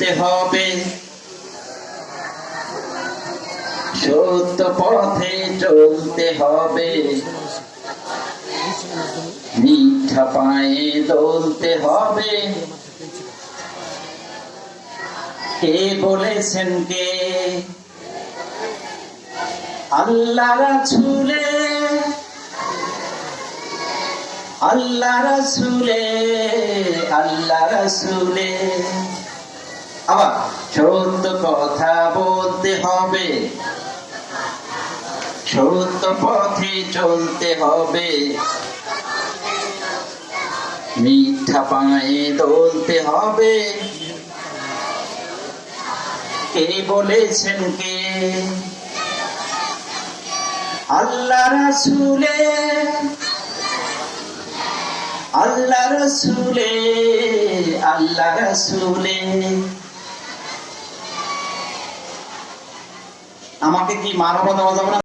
চলতে হবে। সত্য পথে চলতে হবে। মিঠা পায়ে দলতে হবে। কে বলেছেন কে? আল্লাহ রাসূলে। আল্লাহ রাসূলে আল্লাহ রাসূলে। আবার সত্য কথা বলতে হবে। সত্য পথে চলতে হবে। মিঠা পায়ে দলতে হবে। কে বলেছেন কে? আল্লাহ রাসূলে। আল্লাহ রসুলে আল্লাহ রসুলে। আমাকে কি মানবতা যাবে না?